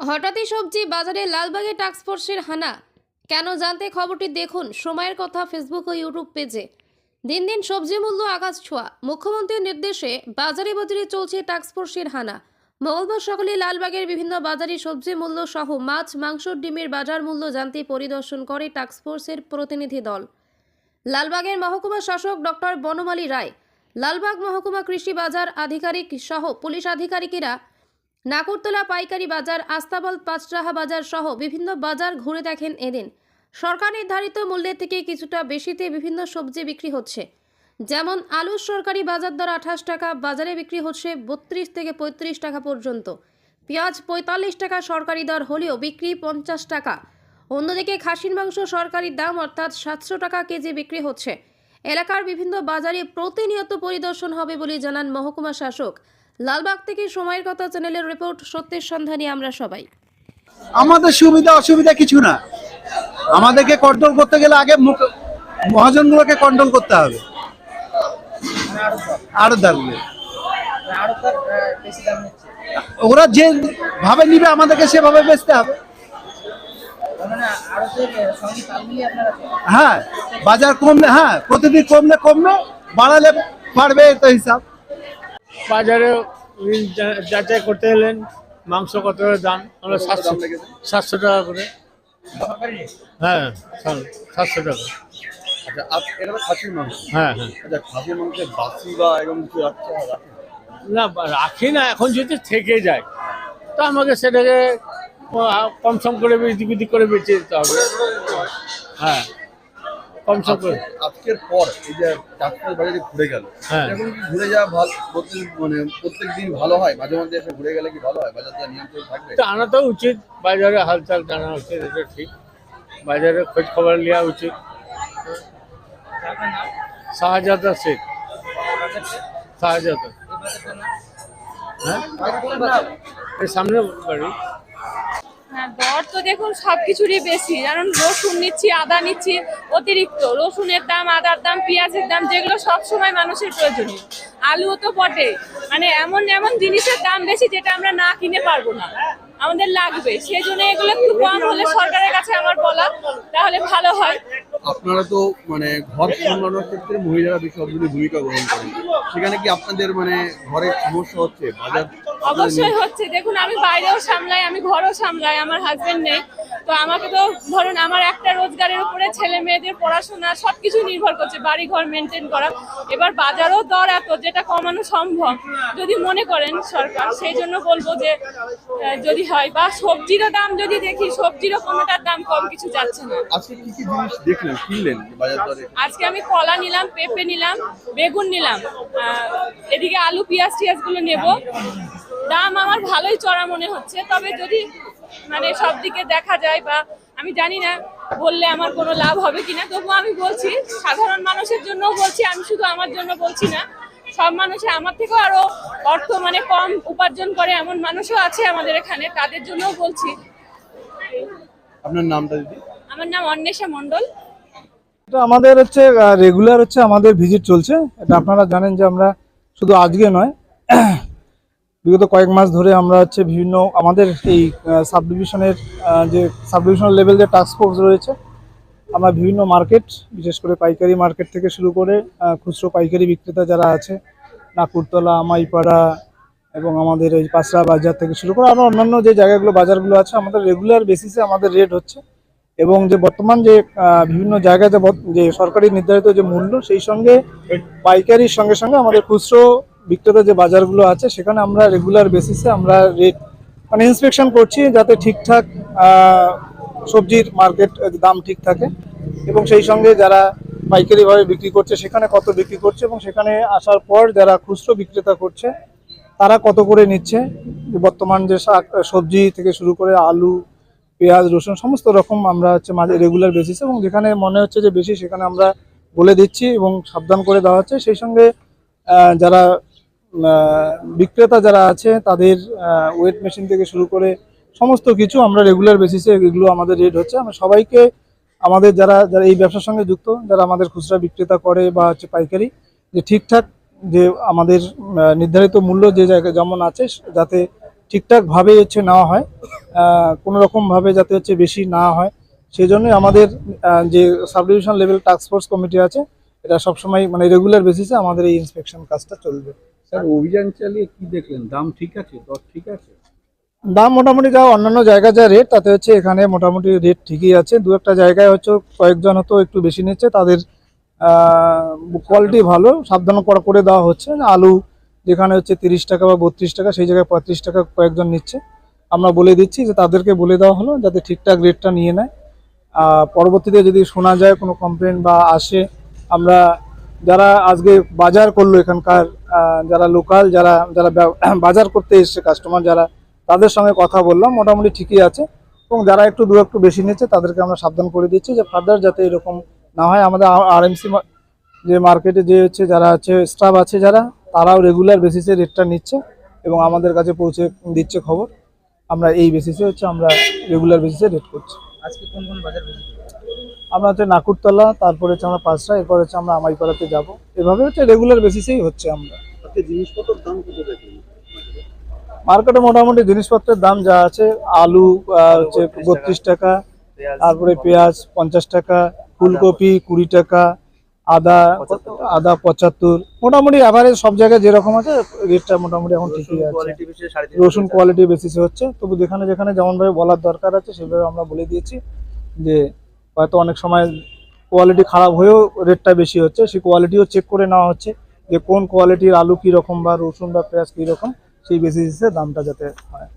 হঠাৎই সবজি বাজারে লালবাগে টাস্কফোর্সের হানা। কেন জানতে খবরটি দেখুন সময়ের কথা ফেসবুক ও ইউটিউব পেজে। দিন দিন সবজি মূল্য আকাশ ছোঁয়া। মুখ্যমন্ত্রীর নির্দেশে বাজারে বাজারে চলছে টাস্কফোর্সের হানা। মঙ্গলবার সকালে লালবাগের বিভিন্ন বাজারে সবজি মূল্য সহ মাছ, মাংস, ডিমের বাজার মূল্য জানতে পরিদর্শন করে টাস্কফোর্সের প্রতিনিধি দল। লালবাগের মহকুমা শাসক ডক্টর বনমালী রায়, লালবাগ মহকুমা কৃষি বাজার আধিকারিক সহ পুলিশ আধিকারিকেরা নাকুরতলা পাইকারি বাজার, আস্তাবল, পাঁচরাহা বাজার সহ বিভিন্ন বাজার ঘুরে দেখেন এদিন। সরকার নির্ধারিত মূল্যের থেকে কিছুটা বেশিতে বিভিন্ন সবজি বিক্রি হচ্ছে। যেমন আলুর সরকারি বাজার দর আঠাশ টাকা, বাজারে বিক্রি হচ্ছে বত্রিশ থেকে পঁয়ত্রিশ টাকা পর্যন্ত। পেঁয়াজ পঁয়তাল্লিশ টাকা, সরকারি দর হলেও বিক্রি পঞ্চাশ টাকা। অন্যদিকে খাসির মাংস সরকারি দাম অর্থাৎ সাতশো টাকা কেজি বিক্রি হচ্ছে। এলাকার বিভিন্ন বাজারে প্রতিনিয়ত পরিদর্শন হবে বলে জানান মহকুমা শাসক। লালবাগ থেকে সময়ের কথা চ্যানেলের রিপোর্ট সত্যের সন্ধানী আমরা সবাই। আমাদের সুবিধা অসুবিধা কিছু না। আমাদেরকে কন্ট্রোল করতে গেলে আগে মুখ- মহাজনগুলোকে কন্ট্রোল করতে হবে। আরও দাঁড়িয়ে ওরা যে ভাবে নিবে আমাদেরকে সেভাবে বেচতে হবে। হ্যাঁ বাজার কমলে হ্যাঁ প্রতিদিন কমলে কমবে বাড়ালে বাড়বে এই তো হিসাব। বাজারে যাচাই করতে এলেন মাংস কত করে দাম? আমরা সাতশো সাতশো টাকা করে। হ্যাঁ সাতশো টাকা। আচ্ছা এটা খাসির মাংস। হ্যাঁ হ্যাঁ। আচ্ছা খাসির মাংসের বাসি বা এরকম কিছু রাখতে রাখে? না রাখি না এখন যদি থেকে যায় তো আমাকে সেটাকে আহ, কম সম করে ওদিক করে বেঁচে দিতে হবে। হ্যাঁ। কম সম করে আজকের পর এই যে ডাক্তার বাজারে ঘুরে গেল। হ্যাঁ। কি ঘুরে যাওয়া ভালো প্রত্যেক মানে প্রত্যেক দিন ভালো হয়? মাঝে মধ্যে এসে ঘুরে গেলে কি ভালো হয়? বাজারটা নিয়ন্ত্রণ থাকবে? আনা তো উচিত। বাজারে হালচাল জানা উচিত এটা ঠিক। বাজারে খোঁজ খবর নেওয়া উচিত। শাহজাদা শেখ। শাহজাদা। হ্যাঁ? এই সামনে বাড়ি। দর তো দেখুন সব কিছুরই বেশি। কারণ রসুন নিচ্ছি, আদা নিচ্ছি, অতিরিক্ত। রসুনের দাম, আদার দাম, পেঁয়াজের দাম, যেগুলো সব সময় মানুষের প্রয়োজনীয়। আলুও তো বটে। মানে এমন এমন জিনিসের দাম বেশি যেটা আমরা না কিনে পারব না। আমাদের লাগবে। সেই জন্য এগুলো একটু কম হলে সরকারের কাছে আমার বলা, তাহলে ভালো হয়। আপনারা তো মানে ঘর সামলানোর ক্ষেত্রে মহিলারা বেশি অগ্রণী ভূমিকা গ্রহণ করেন। সেখানে কি আপনাদের মানে ঘরে সমস্যা হচ্ছে? বাজার অবশ্যই হচ্ছে। দেখুন, আমি বাইরেও সামলাই, আমি ঘরও সামলাই, আমার হাজবেন্ড নেই। তো আমাকে তো ধরুন আমার একটা রোজগারের উপরে ছেলে মেয়েদের পড়াশোনা সবকিছু নির্ভর করছে বাড়ি ঘর মেনটেন করা। এবার বাজারও দর এত যেটা কমানো সম্ভব। যদি মনে করেন সরকার সেই জন্য বলব যে যদি হয় বা সবজিরও দাম যদি দেখি সবজিরও কোনোটার দাম কম কিছু যাচ্ছে না। আজকে কি কি জিনিস দেখলেন কিনলেন বাজার দরে? আজকে আমি কলা নিলাম পেঁপে নিলাম বেগুন নিলাম এদিকে আলু পেঁয়াজ টিয়াজগুলো নেব। দাম আমার ভালোই চড়া মনে হচ্ছে তবে যদি মানে সব দিকে দেখা যায় বা আমি জানি না বললে আমার কোনো লাভ হবে কিনা। তবুও আমি বলছি সাধারণ মানুষের জন্য বলছি আমি শুধু আমার জন্য বলছি না। সব মানুষে আমার থেকেও আরও অর্থ মানে কম উপার্জন করে এমন মানুষও আছে আমাদের এখানে তাদের জন্যও বলছি। আপনার নামটা দিদি? আমার নাম অন্বেষা মণ্ডল। এটা আমাদের হচ্ছে রেগুলার হচ্ছে আমাদের ভিজিট চলছে। এটা আপনারা জানেন যে আমরা শুধু আজকে নয় বিগত কয়েক মাস ধরে আমরা হচ্ছে বিভিন্ন আমাদের এই সাব ডিভিশনের যে সাব ডিভিশনাল লেভেল যে টাস্ক ফোর্স রয়েছে, আমরা বিভিন্ন মার্কেট বিশেষ করে পাইকারি মার্কেট থেকে শুরু করে খুচরো পাইকারি বিক্রেতা যারা আছে নাকুরতলা আমাইপাড়া এবং আমাদের এই পাঁচরা বাজার থেকে শুরু করে আরও অন্যান্য যে জায়গাগুলো, বাজারগুলো আছে, আমাদের রেগুলার বেসিসে আমাদের রেট হচ্ছে। এবং যে বর্তমান যে বিভিন্ন বর্ত- যে সরকারি নির্ধারিত যে মূল্য, সেই সঙ্গে পাইকারির সঙ্গে সঙ্গে আমাদের খুচরো বিক্রেতা যে বাজারগুলো আছে, সেখানে আমরা রেগুলার বেসিসে আমরা রেট মানে ইন্সপেকশন করছি যাতে ঠিকঠাক সবজির মার্কেট দাম ঠিক থাকে এবং সেই সঙ্গে যারা পাইকারিভাবে বিক্রি করছে, সেখানে কত বিক্রি করছে এবং সেখানে আসার পর যারা খুচরো বিক্রেতা করছে, তারা কত করে নিচ্ছে? বর্তমান যে শাক, সবজি থেকে শুরু করে আলু, পেঁয়াজ, রসুন, সমস্ত রকম আমরা হচ্ছে মাঝে রেগুলার বেসিস এবং যেখানে মনে হচ্ছে যে বেশি, সেখানে আমরা বলে দিচ্ছি এবং সাবধান করে দেওয়া হচ্ছে। সেই সঙ্গে যারা বিক্রেতা যারা আছে, তাদের ওয়েট মেশিন থেকে শুরু করে সমস্ত কিছু আমরা রেগুলার বেসিসে এগুলো আমাদের রেট হচ্ছে। আমরা সবাইকে, আমাদের যারা যারা এই ব্যবসার সঙ্গে যুক্ত, যারা আমাদের খুচরা বিক্রেতা করে বা হচ্ছে পাইকারি, যে ঠিকঠাক যে আমাদের নির্ধারিত মূল্য যে জায়গায় যেমন আছে, যাতে ঠিকঠাকভাবে হচ্ছে নেওয়া হয় কোনো রকমভাবে যাতে হচ্ছে বেশি না হয়। সেই জন্যই আমাদের যে subdivision level task force committee আছে, এটা সবসময় মানে রেগুলার বেসিসে আমাদের এই ইন্সপেকশন কাজটা চলবে। স্যার, অভিযান চালিয়ে কি দেখলেন? দাম ঠিক আছে? দর ঠিক আছে? দাম মোটামুটি যা অন্যান্য জায়গা যা রেট তাতে হচ্ছে এখানে মোটামুটি রেট ঠিকই আছে। দু একটা জায়গায় হচ্ছে কয়েকজন হয়তো একটু বেশি নিচ্ছে, তাদের কোয়ালিটি ভালো, সাবধান করা, করে দেওয়া হচ্ছে। আলু যেখানে হচ্ছে তিরিশ টাকা বা বত্রিশ টাকা, সেই জায়গায় পঁয়ত্রিশ টাকা কয়েকজন নিচ্ছে। আমরা বলে দিচ্ছি যে তাদেরকে বলে দেওয়া হলো, যাতে ঠিকঠাক রেটটা নিয়ে নেয়। পরবর্তীতে যদি শোনা যায় কোনো কমপ্লেন বা আসে, আমরা যারা আজকে বাজার করল এখানকার যারা লোকাল, যারা যারা বাজার করতে এসছে কাস্টমার যারা, তাদের সঙ্গে কথা বললাম, মোটামুটি ঠিকই আছে। এবং যারা একটু দু একটু বেশি নিচ্ছে, তাদেরকে আমরা সাবধান করে দিচ্ছি যে ফার্দার যাতে এরকম না হয়। আমাদের আরএমসি যে মার্কেটে যে হচ্ছে, যারা হচ্ছে স্টাফ আছে যারা, তারাও রেগুলার বেসিসে রেটটা নিচ্ছে এবং আমাদের কাছে পৌঁছে দিচ্ছে খবর। আমরা এই বেসিসে হচ্ছে আমরা রেগুলার বেসিসে রেট করছি। আজকে কোন কোন বাজার আমরা হচ্ছে নাকুরতলা তারপরে হচ্ছে আমরা পাঁচটা এরপর হচ্ছে আমরা আমাইপাড়াতে যাব। এভাবে হচ্ছে রেগুলার বেসিসেই হচ্ছে আমরা। জিনিসপত্রের দাম কত মার্কেটে মোটামুটি জিনিসপত্রের দাম যা আছে আলু হচ্ছে বত্রিশ টাকা তারপরে পেঁয়াজ পঞ্চাশ টাকা ফুলকপি কুড়ি টাকা আদা আদা পঁচাত্তর। মোটামুটি অ্যাভারেজ সব জায়গায় যেরকম আছে রেটটা মোটামুটি এখন ঠিকই আছে। বেশি রসুন কোয়ালিটি বেসিসে হচ্ছে। তবু যেখানে যেখানে যেমনভাবে বলার দরকার আছে সেভাবে আমরা বলে দিয়েছি যে হয়তো অনেক সময় কোয়ালিটি খারাপ হয়েও রেটটা বেশি হচ্ছে, সেই কোয়ালিটিও চেক করে নেওয়া হচ্ছে যে কোন কোয়ালিটির আলু কীরকম বা রসুন বা পেঁয়াজ কীরকম, সেই বেসিসে দামটা যাতে হয়।